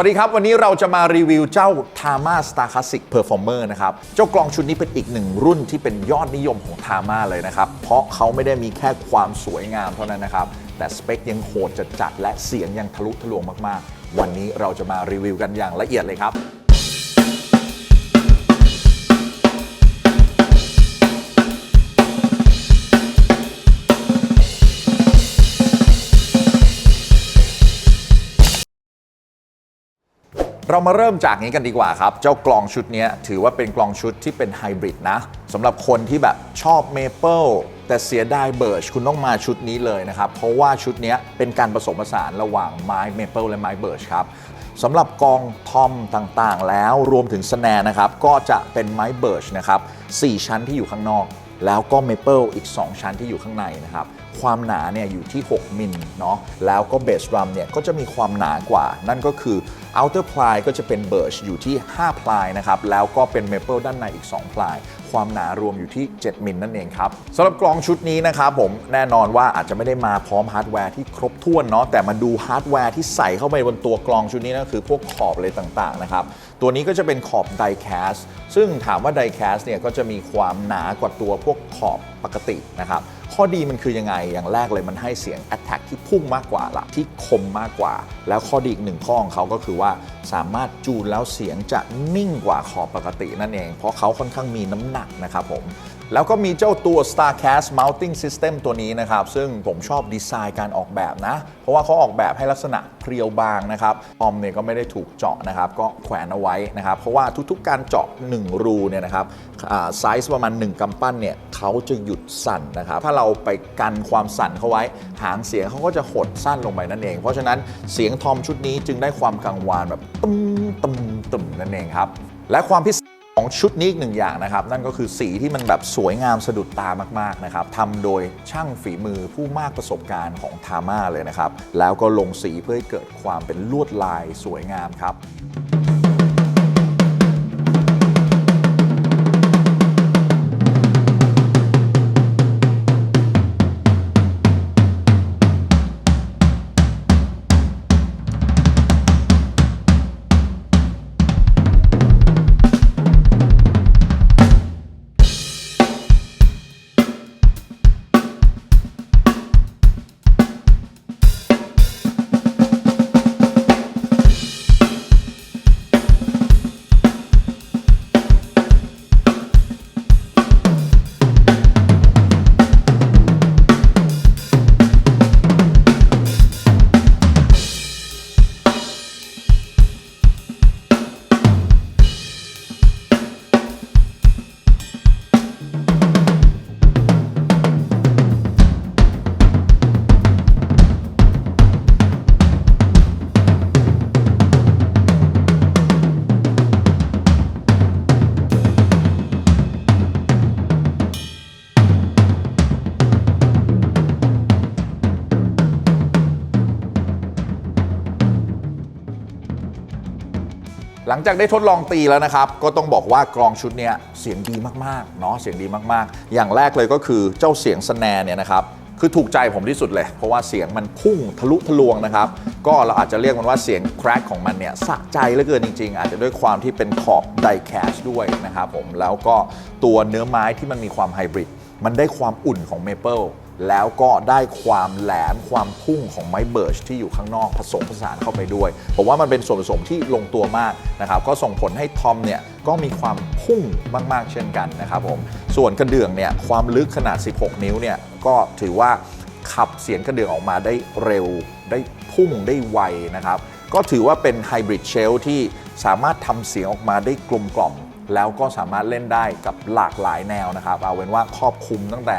วัสดีครับ วันนี้เราจะมารีวิวเจ้า Tama Star Classic Performer นะครับ เจ้ากลองชุดนี้เป็นอีกหนึ่งรุ่นที่เป็นยอดนิยมของ Tama เลยนะครับ เพราะเขาไม่ได้มีแค่ความสวยงามเท่านั้นนะครับ แต่สเปคยังโหดจัดและเสียงยังทะลุทะลวงมาก ๆ วันนี้เราจะมารีวิวกันอย่างละเอียดเลยครับ เรามาเริ่มจากนี้กันดีกว่าครับ เจ้ากลองชุดนี้ถือว่าเป็นกลองชุดที่เป็นไฮบริดนะสำหรับคนที่แบบชอบเมเปิลแต่เสียดายเบิร์ชคุณต้องมาชุดนี้เลยนะครับ เพราะว่าชุดนี้เป็นการผสมผสานระหว่างไม้เมเปิลและไม้เบิร์ชครับสำหรับกองทอมต่างๆ แล้วรวมถึงสแนร์นะครับ ก็จะเป็นไม้เบิร์ชนะครับ4ชั้นที่อยู่ข้างนอก แล้วก็เมเปิลอีก 2 ชั้นที่อยู่ข้างในนะครับ ความหนาเนี่ยอยู่ที่ 6 มิลเนาะแล้วก็เบสดรัมเนี่ยก็จะมีความหนากว่า นั่นก็คือ outer ply ก็จะเป็นเบิร์ชอยู่ที่ 5 พลายนะครับ แล้วก็เป็นเมเปิลด้านในอีก 2 พลาย ความหนารวมอยู่ที่ 7 มิลนั่นเองครับสำหรับกล่องชุดนี้นะครับผมแน่นอนว่าอาจจะไม่ได้มาพร้อมฮาร์ดแวร์ที่ครบถ้วนเนาะแต่มาดูฮาร์ดแวร์ที่ใส่เข้าไปบนตัวกล่องชุดนี้นะคือพวกขอบอะไรต่างๆนะครับตัวนี้ก็จะเป็นขอบไดแคสซึ่งถามว่าไดแคสเนี่ยก็จะมีความหนากว่าตัวพวกขอบปกตินะครับ ข้อดีมันคือยังไง อย่างแรกเลยมันให้เสียง Attack ที่พุ่งมากกว่าละที่คมมากกว่า แล้วข้อดีอีกหนึ่งข้อของเขาก็คือว่าสามารถจูนแล้วเสียงจะนิ่งกว่าขอบปกตินั่นเอง เพราะเขาค่อนข้างมีน้ำหนักนะครับผม แล้วก็มีเจ้าตัว StarCast Mounting System ตัวนี้นะครับ ซึ่งผมชอบดีไซน์การออกแบบนะ เพราะว่าเขาออกแบบให้ลักษณะเพรียวบางนะครับพอมเนี่ยก็ไม่ได้ถูกเจาะนะครับ ก็แขวนเอาไว้นะครับ เพราะว่าทุกๆการเจาะ 1 รูเนี่ยนะครับไซส์ประมาณ 1 กำปั้นเนี่ยเขาจะหยุดสั่นนะครับ ถ้าเราไปกันความสั่นเข้าไว้ หางเสียงเขาก็จะหดสั้นลงไปนั่นเอง เพราะฉะนั้นเสียงทอมชุดนี้จึงได้ความกังวานแบบตุ้มตุ้มตุ้มนั่นเองครับ และความพิเศษ ชุดนี้อีกหนึ่งอย่างนะครับ นั่นก็คือสีที่มันแบบสวยงามสะดุดตามากๆนะครับทำโดยช่างฝีมือผู้มากประสบการณ์ของทาม่าเลยนะครับ แล้วก็ลงสีเพื่อให้เกิดความเป็นลวดลายสวยงามครับ หลังจากได้ทดลองตีแล้วนะครับ ก็ต้องบอกว่ากลองชุดนี้เสียงดีมากๆเนาะเสียงดีมากๆ อย่างแรกเลยก็คือเจ้าเสียงสแนร์เนี่ยนะครับคือถูกใจผมที่สุดเลย เพราะว่าเสียงมันพุ่งทะลุทะลวงนะครับ ก็เราอาจจะเรียกมันว่าเสียงแครกของมันเนี่ยสะใจเหลือเกินจริง ๆ อาจจะด้วยความที่เป็นขอบไดแคชด้วยนะครับผมแล้วก็ตัวเนื้อไม้ที่มันมีความไฮบริดมันได้ความอุ่นของเมเปิล แล้วก็ได้ความแหลมความพุ่งของไม้เบิร์ชที่อยู่ข้างนอกผสมผสานเข้าไปด้วย ผมว่ามันเป็นส่วนผสมที่ลงตัวมากนะครับ ก็ส่งผลให้ทอมเนี่ยก็มีความพุ่งมาก ๆ เช่นกันนะครับผม ส่วนกระเดื่องเนี่ยความลึกขนาด 16 นิ้วเนี่ยก็ถือว่าขับเสียงกระเดื่องออกมาได้เร็ว ได้พุ่งได้ไวนะครับ ก็ถือว่าเป็นไฮบริดเชลที่สามารถทำเสียงออกมาได้กลมกล่อม แล้วก็สามารถเล่นได้กับหลากหลายแนวนะครับ เอาเป็นว่าครอบคลุมตั้งแต่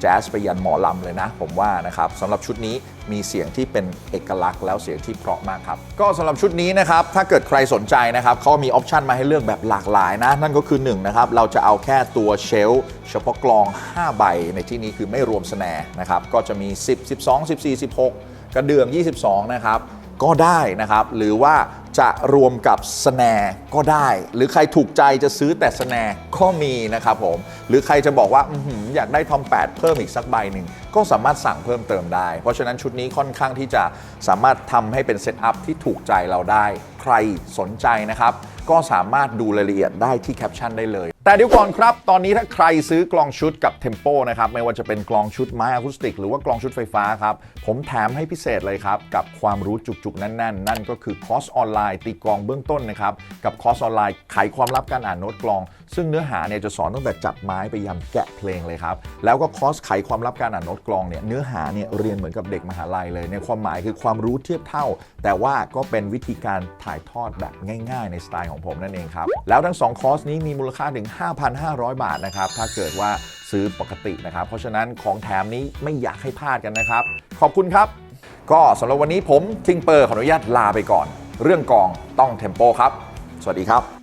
แจ๊สไปยันหมอลำเลยนะ ผมว่านะครับสำหรับชุดนี้มีเสียงที่เป็นเอกลักษณ์แล้วเสียงที่เพราะมากครับ ก็สำหรับชุดนี้นะครับ ถ้าเกิดใครสนใจนะครับเขามีออปชันมาให้เลือกแบบหลากหลายนะ นั่นก็คือ1นะครับเราจะเอาแค่ตัวเชลเฉพาะกลอง 5 ใบในที่นี้คือไม่รวมสแนร์นะครับก็จะมี 10 12 14 16 กระเดื่อง 22 นะครับก็ได้นะครับ หรือว่า จะรวมกับสแนร์ก็ได้ หรือใครถูกใจจะซื้อแต่สแนร์ก็มีนะครับผม หรือใครจะบอกว่าอื้อหืออยากได้ทอม 8 เพิ่มอีกสักใบหนึ่ง ก็สามารถสั่งเพิ่มเติมได้ เพราะฉะนั้นชุดนี้ค่อนข้างที่จะสามารถทำให้เป็นเซตอัพที่ถูกใจเราได้ ใครสนใจนะครับ ก็สามารถดูรายละเอียดได้ที่แคปชั่นได้เลย แต่เดี๋ยวก่อนครับ ตอนนี้ถ้าใครซื้อกลองชุดกับเทมโปนะครับ ไม่ว่าจะเป็นกลองชุดไม้อะคูสติก หรือว่ากลองชุดไฟฟ้าครับ ผมแถมให้พิเศษเลยครับ กับความรู้จุกๆ แน่นๆ นั่นก็คือคอร์สออนไลน์ตีกลองเบื้องต้นนะครับ กับคอร์สออนไลน์ไขความลับการอ่านโน้ตกลอง ซึ่งเนื้อหาเนี่ยจะสอนตั้งแต่จับไม้ไปยันแกะเพลงเลยครับ แล้วก็คอร์สไขความลับการอ่านโน้ตกลองเนี่ยเนื้อหาเนี่ยเรียนเหมือนกับเด็กมหาลัยเลยในความหมายคือความรู้เทียบเท่า แต่ว่าก็เป็นวิธีการถ่ายทอดแบบง่าย ๆ ในสไตล์ของผมนั่นเองครับ แล้วทั้ง 2 คอร์สนี้มีมูลค่าถึง 5,500 บาทนะครับถ้าเกิดว่าซื้อปกตินะครับ เพราะฉะนั้นของแถมนี้ไม่อยากให้พลาดกันนะครับ ขอบคุณครับ ก็สำหรับวันนี้ผมทิงเปอร์ขออนุญาตลาไปก่อน เรื่องกองต้องเทมโปครับ สวัสดีครับ